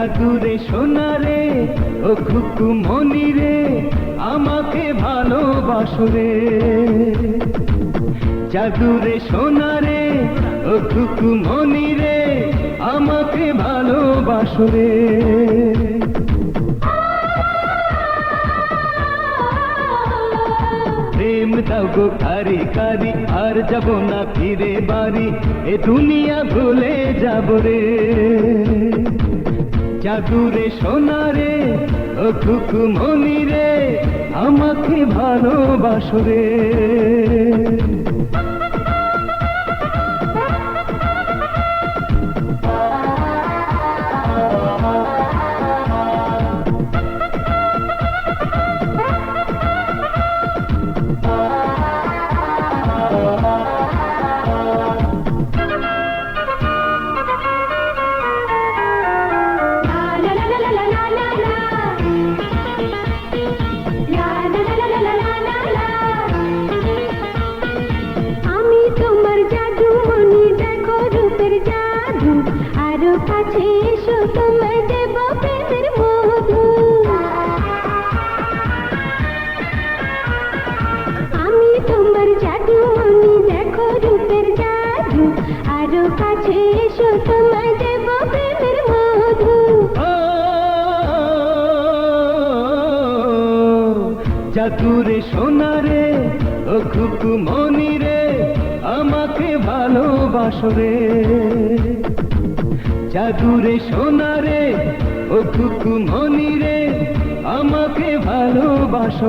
জাদুরে সোনারে, ও খুকু মনি রে, আমাকে ভালোবাসো রে। জাদুরে সোনারে, ও খুকু মনি রে, আমাকে ভালোবাসো রে। প্রেম দাও গো কারি কারি, আর যাব না ফিরে বাড়ি, এ দুনিয়া ভুলে যাব রে। জাদুরে সোনারে ও খুকু মনি রে আমাকে ভালোবাসো রে। আরও কাছে আমি তোমার জাদু দেখো রূপের জাদু। আরও কাছে এসো তোমায় জাদুরে সোনারে, ও খুকু মনি রে আমাকে ভালোবাসো রে। জাদুরে সোনারে, ও খুকু মনি রে আমাকে ভালোবাসো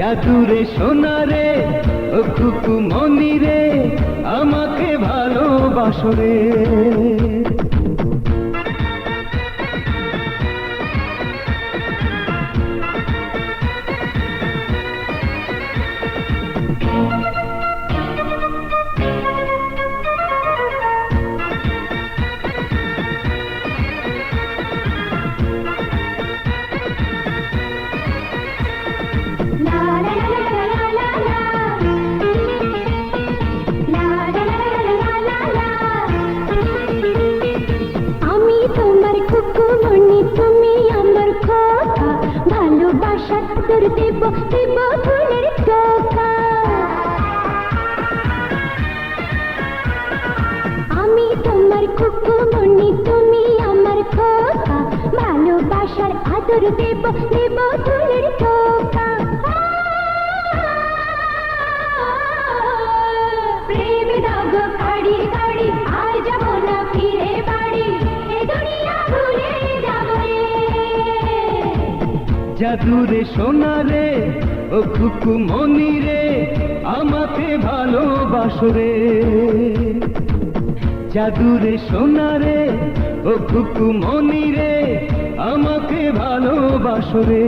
জাদুরে সোনারে খুকু মনি রে আমাকে ভালোবাসো তুমি আমার ভালোবাসা তোর দেব দেব টোকা আমি তোমার খুকু তুমি আমার খোকা ভালোবাসার আদর দেব দেব ফুলের টোকা জাদুরে সোনারে ও খুকু মনিরে আমাকে ভালোবাসরে জাদুরে সোনারে ও খুকু মনিরে আমাকে ভালোবাসরে